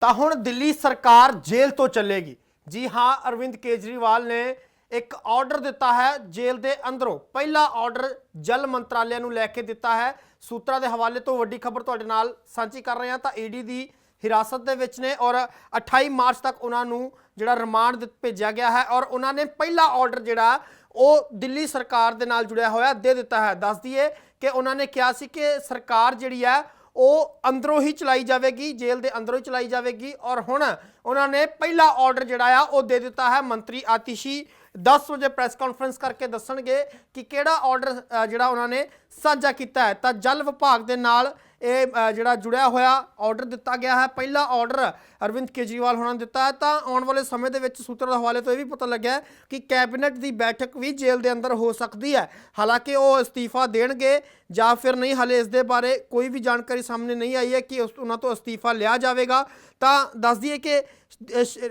ਤਾਂ ਹੁਣ ਦਿੱਲੀ ਸਰਕਾਰ ਜੇਲ੍ਹ ਤੋਂ ਚੱਲੇਗੀ। ਜੀ ਹਾਂ, ਅਰਵਿੰਦ ਕੇਜਰੀਵਾਲ ਨੇ ਇੱਕ ਆਰਡਰ ਦਿੱਤਾ ਹੈ ਜੇਲ੍ਹ ਦੇ ਅੰਦਰੋਂ। ਪਹਿਲਾ ਆਰਡਰ ਜਲ ਮੰਤਰਾਲੇ ਨੂੰ ਲੈ ਕੇ ਦਿੱਤਾ ਹੈ। ਸੂਤਰਾਂ ਦੇ ਹਵਾਲੇ ਤੋਂ ਵੱਡੀ ਖਬਰ ਤੁਹਾਡੇ ਨਾਲ ਸਾਂਝੀ ਕਰ ਰਹੇ ਹਾਂ ਤਾਂ ਈਡੀ ਦੀ ਹਿਰਾਸਤ ਦੇ ਵਿੱਚ ਨੇ ਔਰ 28 ਮਾਰਚ ਤੱਕ ਉਹਨਾਂ ਨੂੰ ਜਿਹੜਾ ਰਿਮਾਂਡ ਭੇਜਿਆ ਗਿਆ ਹੈ ਔਰ ਉਹਨਾਂ ਨੇ ਪਹਿਲਾ ਆਰਡਰ ਜਿਹੜਾ ਉਹ ਦਿੱਲੀ ਸਰਕਾਰ ਦੇ ਨਾਲ ਜੁੜਿਆ ਹੋਇਆ ਦੇ ਦਿੱਤਾ ਹੈ। ਦੱਸ ਦਈਏ ਕਿ ਉਹਨਾਂ ਨੇ ਕਿਹਾ ਸੀ ਕਿ ਸਰਕਾਰ ਜਿਹੜੀ ਹੈ ਉਹ ਅੰਦਰੋਂ ਹੀ ਚਲਾਈ ਜਾਵੇਗੀ, ਜੇਲ੍ਹ ਦੇ ਅੰਦਰੋਂ ਹੀ ਚਲਾਈ ਜਾਵੇਗੀ ਔਰ ਹੁਣ ਉਹਨਾਂ ਨੇ ਪਹਿਲਾ ਆਰਡਰ ਜਿਹੜਾ ਆ, ਉਹ ਦੇ ਦਿੱਤਾ ਹੈ ਮੰਤਰੀ ਆਤਿਸ਼ੀ। 10 ਵਜੇ ਪ੍ਰੈਸ ਕਾਨਫਰੰਸ ਕਰਕੇ ਦੱਸਣਗੇ ਕਿ ਕਿਹੜਾ ਆਰਡਰ ਜਿਹੜਾ ਉਹਨਾਂ ਨੇ ਸਾਂਝਾ ਕੀਤਾ ਹੈ। ਤਾਂ ਜਲ ਵਿਭਾਗ ਦੇ ਨਾਲ ਇਹ ਜਿਹੜਾ ਜੁੜਿਆ ਹੋਇਆ ਆਰਡਰ ਦਿੱਤਾ ਗਿਆ ਹੈ। ਪਹਿਲਾ ਆਰਡਰ ਅਰਵਿੰਦ ਕੇਜਰੀਵਾਲ ਹੋਣਾ ਨੇ ਦਿੱਤਾ ਹੈ। ਤਾਂ ਆਉਣ ਵਾਲੇ ਸਮੇਂ ਦੇ ਵਿੱਚ ਸੂਤਰਾਂ ਦੇ ਹਵਾਲੇ ਤੋਂ ਇਹ ਵੀ ਪਤਾ ਲੱਗਿਆ ਕਿ ਕੈਬਨਿਟ ਦੀ ਬੈਠਕ ਵੀ ਜੇਲ੍ਹ ਦੇ ਅੰਦਰ ਹੋ ਸਕਦੀ ਹੈ। ਹਾਲਾਂਕਿ ਉਹ ਅਸਤੀਫਾ ਦੇਣਗੇ ਜਾਂ ਫਿਰ ਨਹੀਂ, ਹਲੇ ਇਸ ਦੇ ਬਾਰੇ ਕੋਈ ਵੀ ਜਾਣਕਾਰੀ ਸਾਹਮਣੇ ਨਹੀਂ ਆਈ ਹੈ ਕਿ ਉਸ- ਉਹਨਾਂ ਤੋਂ ਅਸਤੀਫਾ ਲਿਆ ਜਾਵੇਗਾ। ਤਾਂ ਦੱਸ ਦਈਏ ਕਿ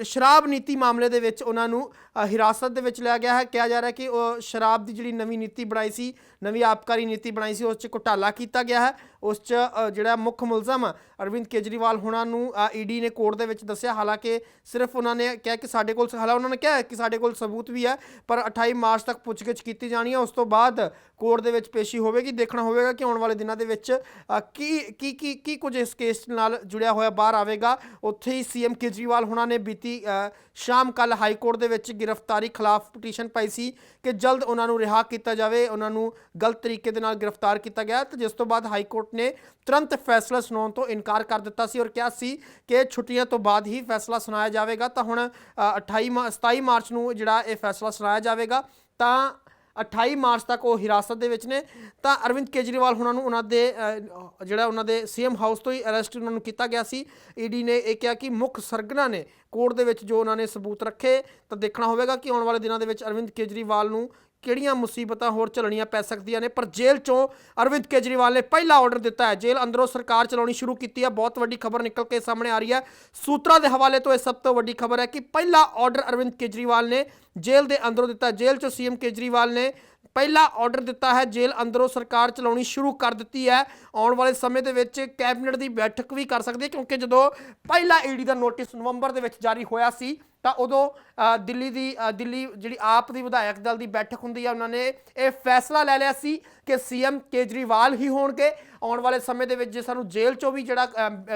ਸ਼ਰਾਬ ਨੀਤੀ ਮਾਮਲੇ ਦੇ ਵਿੱਚ ਉਹਨਾਂ ਨੂੰ ਹਿਰਾਸਤ ਦੇ ਵਿੱਚ ਲਿਆ ਗਿਆ ਹੈ। ਕਿਹਾ ਜਾ ਰਿਹਾ ਕਿ ਉਹ ਸ਼ਰਾਬ ਦੀ ਜਿਹੜੀ ਨਵੀਂ ਨੀਤੀ ਬਣਾਈ ਸੀ, ਨਵੀਂ ਆਬਕਾਰੀ ਨੀਤੀ ਬਣਾਈ ਸੀ, ਉਸ 'ਚ ਘੁਟਾਲਾ ਕੀਤਾ ਗਿਆ ਹੈ। ਉਸ 'ਚ ਜਿਹੜਾ ਮੁੱਖ ਮੁਲਜ਼ਮ ਅਰਵਿੰਦ ਕੇਜਰੀਵਾਲ ਹੋਣਾ ਨੂੰ ਈਡੀ ਨੇ ਕੋਰਟ ਦੇ ਵਿੱਚ ਦੱਸਿਆ। ਹਾਲਾਂਕਿ ਸਿਰਫ ਉਹਨਾਂ ਨੇ ਕਿਹਾ ਕਿ ਸਾਡੇ ਕੋਲ ਹਾਲਾ ਉਹਨਾਂ ਨੇ ਕਿਹਾ ਕਿ ਸਾਡੇ ਕੋਲ ਸਬੂਤ ਵੀ ਹੈ, ਪਰ 28 ਮਾਰਚ ਤੱਕ ਪੁੱਛਗਿੱਛ ਕੀਤੀ ਜਾਣੀ ਹੈ। ਉਸ ਤੋਂ ਬਾਅਦ ਕੋਰਟ ਦੇ ਵਿੱਚ ਪੇਸ਼ੀ ਹੋਵੇਗੀ। ਦੇਖਣਾ ਹੋਵੇਗਾ ਕਿ ਆਉਣ ਵਾਲੇ ਦਿਨਾਂ ਦੇ ਵਿੱਚ ਕੀ ਕੀ ਕੀ ਕੀ ਕੁਝ ਇਸ ਕੇਸ ਨਾਲ ਜੁੜਿਆ ਹੋਇਆ ਬਾਹਰ ਆਵੇਗਾ। ਉੱਥੇ ਹੀ ਸੀਐਮ ਕੇਜਰੀਵਾਲ ਹੋਣਾ ਨੇ ਬੀਤੀ ਸ਼ਾਮ ਕੱਲ ਹਾਈ ਕੋਰਟ ਦੇ ਵਿੱਚ ਗ੍ਰਿਫਤਾਰੀ ਖਿਲਾਫ ਪਟੀਸ਼ਨ ਪਾਈ ਸੀ ਕਿ ਜਲਦ ਉਹਨਾਂ ਨੂੰ ਰਿਹਾ ਕੀਤਾ ਜਾਵੇ। ਉਹਨਾਂ ਨੂੰ ਗਲਤ ਤਰੀਕੇ ਦੇ ਨਾਲ ਗ੍ਰਿਫਤਾਰ ਕੀਤਾ ਗਿਆ ਤੇ ਜਿਸ ਤੋਂ ਬਾਅਦ ਹਾਈ ਕੋਰਟ ਨੇ ਤੁਰੰਤ ਫੈਸਲਾ ਸੁਣਾਉਣ ਤੋਂ ਇਨਕਾਰ ਕਰ ਦਿੱਤਾ ਸੀ ਔਰ ਕਿਹਾ ਸੀ ਕਿ ਛੁੱਟੀਆਂ ਤੋਂ ਬਾਅਦ ਹੀ ਫੈਸਲਾ ਸੁਣਾਇਆ ਜਾਵੇਗਾ। ਤਾਂ ਹੁਣ ਅ, 28 ਮਾ- 27 ਮਾਰਚ ਨੂੰ ਜਿਹੜਾ ਇਹ ਫੈਸਲਾ ਸੁਣਾਇਆ ਜਾਵੇਗਾ ਤਾਂ 28 ਮਾਰਚ ਤੱਕ ਉਹ ਹਿਰਾਸਤ ਦੇ ਵਿੱਚ ਨੇ। ਤਾਂ ਅਰਵਿੰਦ ਕੇਜਰੀਵਾਲ ਹੁਣਾਂ ਨੂੰ ਉਹਨਾਂ ਦੇ ਜਿਹੜਾ ਉਹਨਾਂ ਦੇ ਸੀਐਮ ਹਾਊਸ ਤੋਂ ਹੀ ਅਰੈਸਟ ਉਹਨਾਂ ਨੂੰ ਕੀਤਾ ਗਿਆ ਸੀ। ਈਡੀ ਨੇ ਇਹ ਕਿਹਾ ਕਿ ਮੁੱਖ ਸਰਗਨਾ ਨੇ ਕੋਰਟ ਦੇ ਵਿੱਚ ਜੋ ਉਹਨਾਂ ਨੇ ਸਬੂਤ ਰੱਖੇ ਤਾਂ ਦੇਖਣਾ ਹੋਵੇਗਾ ਕਿ ਆਉਣ ਵਾਲੇ ਦਿਨਾਂ ਦੇ ਵਿੱਚ ਅਰਵਿੰਦ ਕੇਜਰੀਵਾਲ ਨੂੰ ਕਿਹੜੀਆਂ ਮੁਸੀਬਤਾਂ ਹੋਰ ਚੱਲਣੀਆਂ ਪੈ ਸਕਦੀਆਂ ਨੇ? ਪਰ ਜੇਲ੍ਹ ਚੋਂ ਅਰਵਿੰਦ ਕੇਜਰੀਵਾਲ ਨੇ ਪਹਿਲਾ ਆਰਡਰ ਦਿੱਤਾ ਹੈ। ਜੇਲ੍ਹ ਅੰਦਰੋਂ ਸਰਕਾਰ ਚਲਾਉਣੀ ਸ਼ੁਰੂ ਕੀਤੀ ਹੈ। ਬਹੁਤ ਵੱਡੀ ਖਬਰ ਨਿਕਲ ਕੇ ਸਾਹਮਣੇ ਆ ਰਹੀ ਹੈ। ਸੂਤਰਾਂ ਦੇ ਹਵਾਲੇ ਤੋਂ ਇਹ ਸਭ ਤੋਂ ਵੱਡੀ ਖਬਰ ਹੈ ਕਿ ਪਹਿਲਾ ਆਰਡਰ ਅਰਵਿੰਦ ਕੇਜਰੀਵਾਲ ਨੇ ਜੇਲ੍ਹ ਦੇ ਅੰਦਰੋਂ ਦਿੱਤਾ ਜੇਲ੍ਹ ਚੋਂ ਸੀਐਮ ਕੇਜਰੀਵਾਲ ਨੇ ਪਹਿਲਾ ਆਰਡਰ ਦਿੱਤਾ ਹੈ। ਜੇਲ੍ਹ ਅੰਦਰੋਂ ਸਰਕਾਰ ਚਲਾਉਣੀ ਸ਼ੁਰੂ ਕਰ ਦਿੱਤੀ ਹੈ। ਆਉਣ ਵਾਲੇ ਸਮੇਂ ਦੇ ਵਿੱਚ ਕੈਬਨਿਟ ਦੀ ਬੈਠਕ ਵੀ ਕਰ ਸਕਦੀ ਹੈ, ਕਿਉਂਕਿ ਜਦੋਂ ਪਹਿਲਾ ਈਡੀ ਦਾ ਨੋਟਿਸ ਨਵੰਬਰ ਦੇ ਵਿੱਚ ਜਾਰੀ ਹੋਇਆ ਸੀ ਤਾਂ ਉਦੋਂ ਦਿੱਲੀ ਦੀ ਦਿੱਲੀ ਜਿਹੜੀ ਆਪ ਦੀ ਵਿਧਾਇਕ ਦਲ ਦੀ ਬੈਠਕ ਹੁੰਦੀ ਹੈ ਉਹਨਾਂ ਨੇ ਇਹ ਫੈਸਲਾ ਲੈ ਲਿਆ ਸੀ ਕਿ ਸੀਐਮ ਕੇਜਰੀਵਾਲ ਹੀ ਹੋਣਗੇ। ਆਉਣ ਵਾਲੇ ਸਮੇਂ ਦੇ ਵਿੱਚ ਜੇ ਸਾਨੂੰ ਜੇਲ੍ਹ ਚੋਂ ਵੀ ਜਿਹੜਾ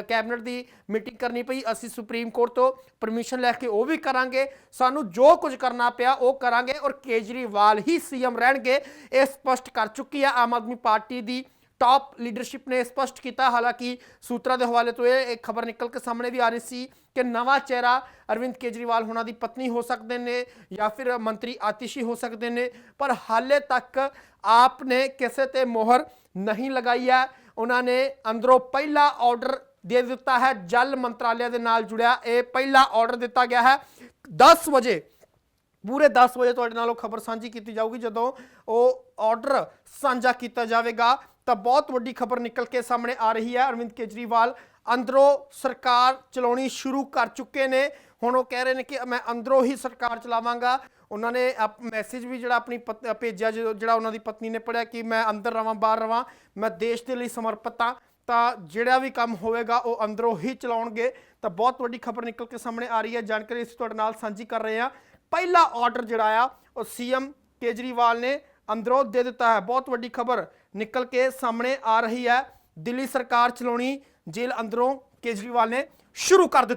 ਕੈਬਨਿਟ ਦੀ ਮੀਟਿੰਗ ਕਰਨੀ ਪਈ, ਅਸੀਂ ਸੁਪਰੀਮ ਕੋਰਟ ਤੋਂ ਪਰਮਿਸ਼ਨ ਲੈ ਕੇ ਉਹ ਵੀ ਕਰਾਂਗੇ। ਸਾਨੂੰ ਜੋ ਕੁਝ ਕਰਨਾ ਪਿਆ, ਉਹ ਕਰਾਂਗੇ ਔਰ ਕੇਜਰੀਵਾਲ ਹੀ ਸੀਐਮ ਰਹਿਣਗੇ, ਇਹ ਸਪਸ਼ਟ ਕਰ ਚੁੱਕੀ ਹੈ ਆਮ ਆਦਮੀ ਪਾਰਟੀ ਦੀ। ਟਾਪ ਲੀਡਰਸ਼ਿਪ ਨੇ ਸਪਸ਼ਟ ਕੀਤਾ ਹਾਲਾਂਕਿ ਸੂਤਰਾਂ ਦੇ ਹਵਾਲੇ ਤੋਂ ਇਹ ਖਬਰ ਨਿਕਲ ਕੇ ਸਾਹਮਣੇ ਵੀ ਆ ਰਹੀ ਸੀ ਕਿ ਨਵਾਂ ਚਿਹਰਾ ਅਰਵਿੰਦ ਕੇਜਰੀਵਾਲ ਹੋਣਾ ਦੀ ਪਤਨੀ ਹੋ ਸਕਦੇ ਨੇ ਜਾਂ ਫਿਰ ਮੰਤਰੀ ਆਤਿਸ਼ੀ ਹੋ ਸਕਦੇ ਨੇ ਪਰ ਹਾਲੇ ਤੱਕ ਆਪ ਨੇ ਕਿਸੇ ਤੇ ਮੋਹਰ ਨਹੀਂ ਲਗਾਈ ਹੈ ਉਹਨਾਂ ਨੇ ਅੰਦਰੋਂ ਪਹਿਲਾ ਆਰਡਰ ਦੇ ਦਿੱਤਾ ਹੈ ਜਲ ਮੰਤਰਾਲੇ ਦੇ ਨਾਲ ਜੁੜਿਆ ਇਹ ਪਹਿਲਾ ਆਰਡਰ ਦਿੱਤਾ ਗਿਆ ਹੈ 10 ਵਜੇ ਪੂਰੇ 10 ਵਜੇ ਤੁਹਾਡੇ ਨਾਲ ਉਹ ਖਬਰ ਸਾਂਝੀ ਕੀਤੀ ਜਾਊਗੀ, ਜਦੋਂ ਉਹ ਆਰਡਰ ਸਾਂਝਾ ਕੀਤਾ ਜਾਵੇਗਾ। ਤਾਂ ਬਹੁਤ ਵੱਡੀ ਖਬਰ ਨਿਕਲ ਕੇ ਸਾਹਮਣੇ ਆ ਰਹੀ ਹੈ। ਅਰਵਿੰਦ ਕੇਜਰੀਵਾਲ ਅੰਦਰੋਂ ਸਰਕਾਰ ਚਲਾਉਣੀ ਸ਼ੁਰੂ ਕਰ ਚੁੱਕੇ ਨੇ। ਹੁਣ ਉਹ ਕਹਿ ਰਹੇ ਨੇ ਕਿ ਮੈਂ ਅੰਦਰੋਂ ਹੀ ਸਰਕਾਰ ਚਲਾਵਾਂਗਾ। ਉਹਨਾਂ ਨੇ ਮੈਸੇਜ ਵੀ ਜਿਹੜਾ ਆਪਣੀ ਪਤ- ਭੇਜਿਆ ਜਦੋਂ- ਜਿਹੜਾ ਉਹਨਾਂ ਦੀ ਪਤਨੀ ਨੇ ਪੜਿਆ ਕਿ ਮੈਂ ਅੰਦਰ ਰਵਾਂ, ਬਾਹਰ ਰਵਾਂ, ਮੈਂ ਦੇਸ਼ ਦੇ ਲਈ ਸਮਰਪਿਤ ਹਾਂ। ਤਾਂ ਜਿਹੜਾ ਵੀ ਕੰਮ ਹੋਵੇਗਾ ਉਹ ਅੰਦਰੋਂ ਹੀ ਚਲਾਉਣਗੇ। ਤਾਂ ਬਹੁਤ ਵੱਡੀ ਖਬਰ ਨਿਕਲ ਕੇ ਸਾਹਮਣੇ ਆ ਰਹੀ ਹੈ। ਜਾਣਕਾਰੀ ਅਸੀਂ ਤੁਹਾਡੇ ਨਾਲ ਸਾਂਝੀ ਕਰ ਰਹੇ ਹਾਂ। ਪਹਿਲਾ ਆਰਡਰ ਜਿਹੜਾ ਆ, ਉਹ ਸੀਐਮ ਕੇਜਰੀਵਾਲ ਨੇ ਅੰਦਰੋਂ ਦੇ ਦਿੱਤਾ ਹੈ। ਬਹੁਤ ਵੱਡੀ ਖਬਰ ਨਿਕਲ ਕੇ ਸਾਹਮਣੇ ਆ ਰਹੀ ਹੈ। ਦਿੱਲੀ ਸਰਕਾਰ ਚਲਾਉਣੀ ਜੇਲ੍ਹ ਅੰਦਰੋਂ ਕੇਜਰੀਵਾਲ ਨੇ ਸ਼ੁਰੂ ਕਰ ਦਿੱਤੀ